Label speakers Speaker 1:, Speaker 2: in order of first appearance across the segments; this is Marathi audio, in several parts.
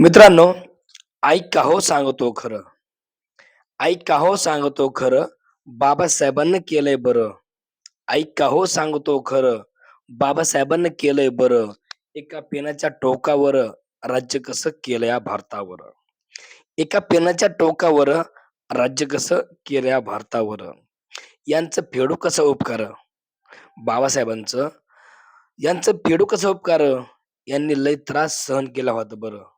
Speaker 1: मित्रांनो ऐका का हो सांगतो खरं. ऐका का हो सांगतो खरं. बाबासाहेबांना केलंय बरं. ऐका का हो सांगतो खरं. बाबासाहेबांना केलंय बरं. एका पेनाच्या टोकावर राज्य कसं केलं या भारतावर. एका पेनाच्या टोकावर राज्य कसं केलं या भारतावर. यांचं फेडू कसं उपकार? बाबासाहेबांचं. यांचं फेडू कसं उपकार? यांनी लय त्रास सहन केला होता बरं.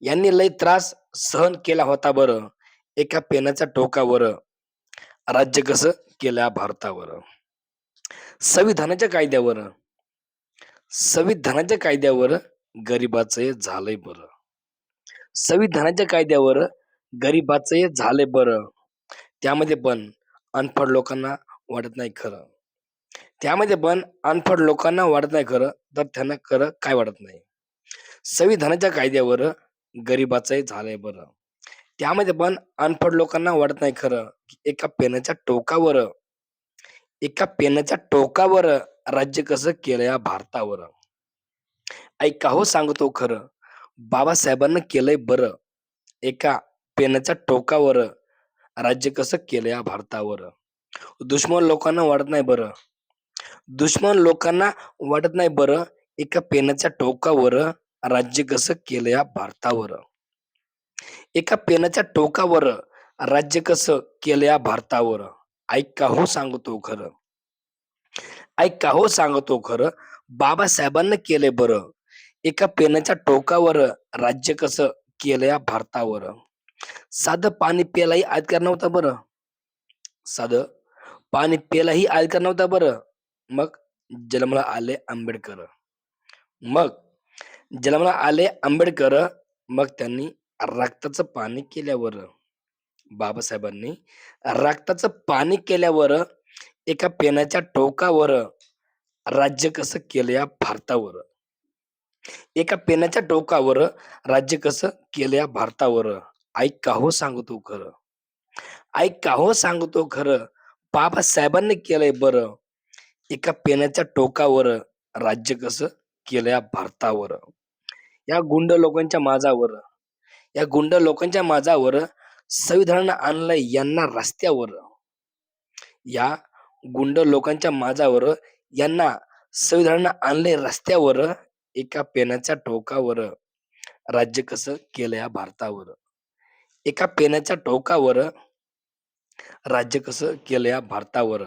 Speaker 1: यांनी लय त्रास सहन केला होता बरं. एका पेनाच्या टोकावर. राज्य कसं केल्या भारतावर? संविधानाच्या कायद्यावर. संविधानाच्या कायद्यावर गरिबाचं झालंय बरं. संविधानाच्या कायद्यावर गरिबाचं हे झालंय बरं. त्यामध्ये पण अनपढ लोकांना वाटत नाही खरं. त्यामध्ये पण अनपढ लोकांना वाटत नाही खरं तर त्यांना खरं काय वाटत नाही. संविधानाच्या कायद्यावर गरिबाचंही झालंय बरं. त्यामध्ये पण अनपढ लोकांना वाटत नाही खरं की एका पेनाच्या टोकावर एका पेनाच्या टोकावर राज्य कसं केलं या भारतावर. ऐका हो सांगतो खरं? बाबासाहेबांना केलंय बरं एका पेनाच्या टोकावर राज्य कसं केलं या भारतावर. दुश्मन लोकांना वाटत नाही बरं. दुश्मन लोकांना वाटत नाही बरं एका पेनाच्या टोकावर राज्य कसं केलं या भारतावर? एका पेनाच्या टोकावर राज्य कसं केलं या भारतावर? ऐक का हो सांगतो खरं. ऐका हो सांगतो खरं? बाबासाहेबांना केलंय बरं. एका पेनाच्या टोकावर राज्य कसं केलं या भारतावर? साधं पाणी प्यायलाही अधिकार नव्हता बरं. साधं पाणी प्यायलाही अधिकार नव्हता बरं. मग जन्मला आले आंबेडकर. मग जन्माला आले आंबेडकर मग त्यांनी रक्ताचं पाणी केल्यावर बाबासाहेबांनी रक्ताचं पाणी केल्यावर एका पेनाच्या टोकावर राज्य कसं केलं या भारतावर? एका पेनाच्या टोकावर राज्य कसं केलं या भारतावर? ऐका का हो सांगतो खरं? ऐका का हो सांगतो खरं? बाबासाहेबांनी केलंय बरं. एका पेनाच्या टोकावर राज्य कसं केलं या भारतावर. या गुंड लोकांच्या माझावर या गुंड लोकांच्या माझावर संविधानानं आणलंय यांना रस्त्यावर. या गुंड लोकांच्या माझावर यांना संविधानानं आणलंय रस्त्यावर एका पेनाच्या टोकावर. राज्य कसं केलं या भारतावर. एका पेनाच्या टोकावर राज्य कसं केलं या भारतावर.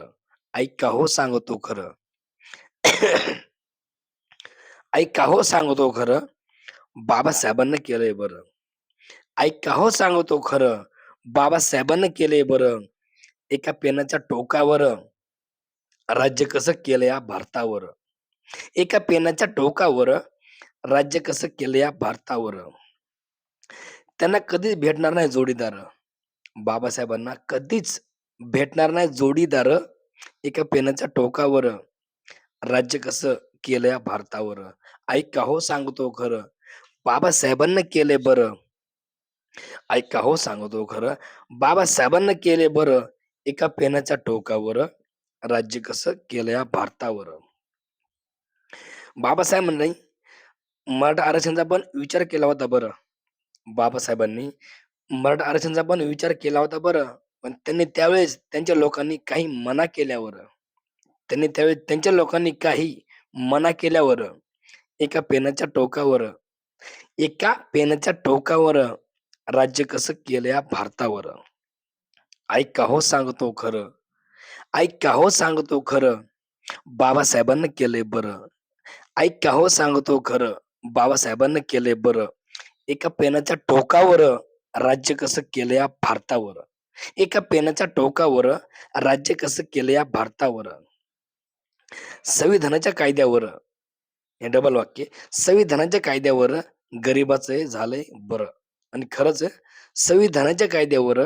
Speaker 1: ऐका हो सांगतो खरं. ऐका का हो सांगतो खरं. बाबासाहेबांना केलंय बरं. ऐका का हो सांगतो खरं. बाबासाहेबांना केलंय बरं. एका पेनाच्या टोकावर राज्य कसं केलं या भारतावर. एका पेनाच्या टोकावर राज्य कसं केलं या भारतावर. त्यांना कधीच भेटणार नाही जोडीदार. बाबासाहेबांना कधीच भेटणार नाही जोडीदार एका पेनाच्या टोकावर. राज्य कसं केलं या भारतावर. ऐका हो सांगतो खरं. बाबासाहेबांना केलंय बरं. ऐका हो सांगतो खरं. बाबासाहेबांना केले बरं एका पेनाच्या टोकावर. राज्य कसं केलं या भारतावर. बाबासाहेब म्हणले मराठा आरक्षणाचा पण विचार केला होता बरं. बाबासाहेबांनी मराठा आरक्षणाचा पण विचार केला होता बरं. पण त्यांनी त्यावेळेस त्यांच्या लोकांनी काही मना केल्यावर. त्यांनी त्यावेळेस त्यांच्या लोकांनी काही मना केल्यावर एका पेनाच्या टोकावर एका पेनाच्या टोकावर राज्य कसं केलं या भारतावर? ऐका हो सांगतो खरं? ऐका हो सांगतो खरं? बाबासाहेबांना केलंय बरं. ऐका हो सांगतो खरं? बाबासाहेबांना केलंय बरं. एका पेनाच्या टोकावर राज्य कसं केलं या भारतावर? एका पेनाच्या टोकावर राज्य कसं केलं या भारतावर? संविधानाच्या कायद्यावर हे डबल वाक्य संविधानाच्या कायद्यावर गरिबाचं झालंय बरं. आणि खरंच संविधानाच्या कायद्यावर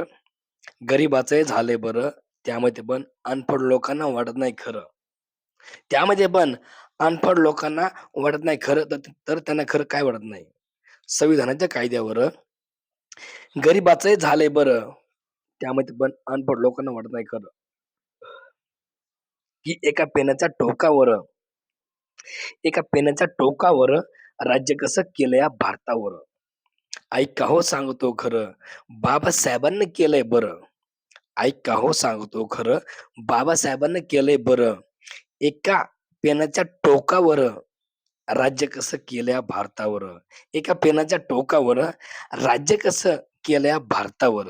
Speaker 1: गरिबाचं झालंय बरं त्यामध्ये पण अनपढ लोकांना वाटत नाही खरं. त्यामध्ये पण अनपढ लोकांना वाटत नाही खरं तर तर त्यांना खरं काय वाटत नाही? संविधानाच्या कायद्यावर गरिबाचंही झालंय बरं त्यामध्ये पण अनपढ लोकांना वाटत नाही खरं. की एका पेनाच्या टोकावर एका पेनाच्या टोकावर राज्य कसं केलं या भारतावर. ऐका हो सांगतो खरं. बाबासाहेबांनी केलंय बरं. ऐका हो सांगतो खरं. बाबासाहेबांनी केलंय बरं. एका पेनाच्या टोकावर राज्य कसं केलंय भारतावर. एका पेनाच्या टोकावर राज्य कसं केलंय भारतावर.